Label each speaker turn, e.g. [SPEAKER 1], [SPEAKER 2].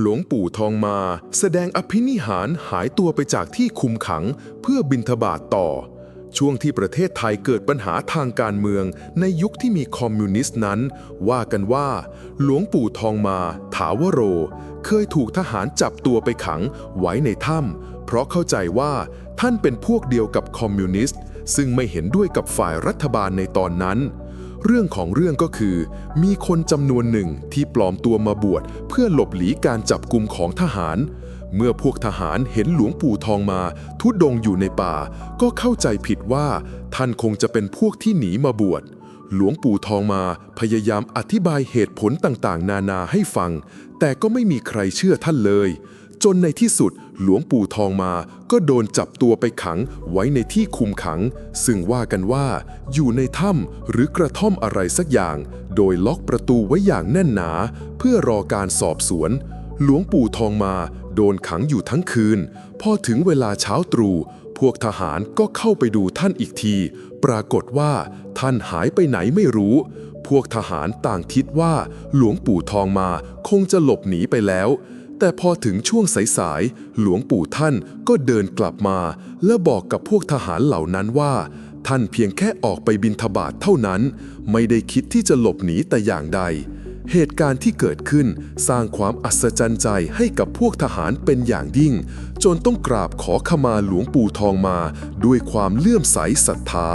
[SPEAKER 1] หลวงปู่ทองมาแสดงอภินิหารหายตัวไปจากที่คุมขังเพื่อบินทบาทต่อ ช่วงที่ประเทศไทยเกิดปัญหาทางการเมืองในยุคที่มีคอมมิวนิสต์นั้น ว่ากันว่า หลวงปู่ทองมาถาวโร เคยถูกทหารจับตัวไปขังไว้ในถ้ำเพราะเข้าใจว่าท่านเป็นพวกเดียวกับคอมมิวนิสต์ ซึ่งไม่เห็นด้วยกับฝ่ายรัฐบาลในตอนนั้น เรื่องของเรื่องก็คือ มีคนจำนวนหนึ่งที่ปลอมตัวมาบวชเพื่อหลบหลีการจับกลุ่มของทหาร เมื่อพวกทหารเห็นหลวงปู่ทองมา ทุดงอยู่ในป่า ก็เข้าใจผิดว่า ท่านคงจะเป็นพวกที่หนีมาบวชหลวงปู่ทองมาพยายามอธิบายเหตุผลต่างๆ นานาให้ฟัง แต่ก็ไม่มีใครเชื่อท่านเลย จนในที่สุดหลวงปู่ทองมาก็โดนจับตัวไปขังไว้ในที่คุมขัง ซึ่งว่ากันว่า อยู่ในถ้ำหรือกระท่อมอะไรสักอย่าง โดยล็อกประตูไว้อย่างแน่นหนา เพื่อรอการสอบสวน หลวงปู่ทองมาโดนขังอยู่ทั้งคืน พอถึงเวลาเช้าตรู่พวกทหารก็เข้าไปดูท่านอีกที ปรากฏว่าท่านหายไปไหนไม่รู้ พวกทหารต่างคิดว่า หลวงปู่ทองมาคงจะหลบหนีไปแล้ว แต่พอถึงช่วงสายๆหลวงปู่ท่านก็เดินกลับมา และบอกกับพวกทหารเหล่านั้นว่า ท่านเพียงแค่ออกไปบินทบาทเท่านั้น ไม่ได้คิดที่จะหลบหนีแต่อย่างใด เหตุการณ์ที่เกิดขึ้นสร้างความอัศจรรย์ใจให้กับพวกทหารเป็นอย่างยิ่ง จนต้องกราบขอขมาหลวงปู่ทองมาด้วยความเลื่อมใสศรัทธา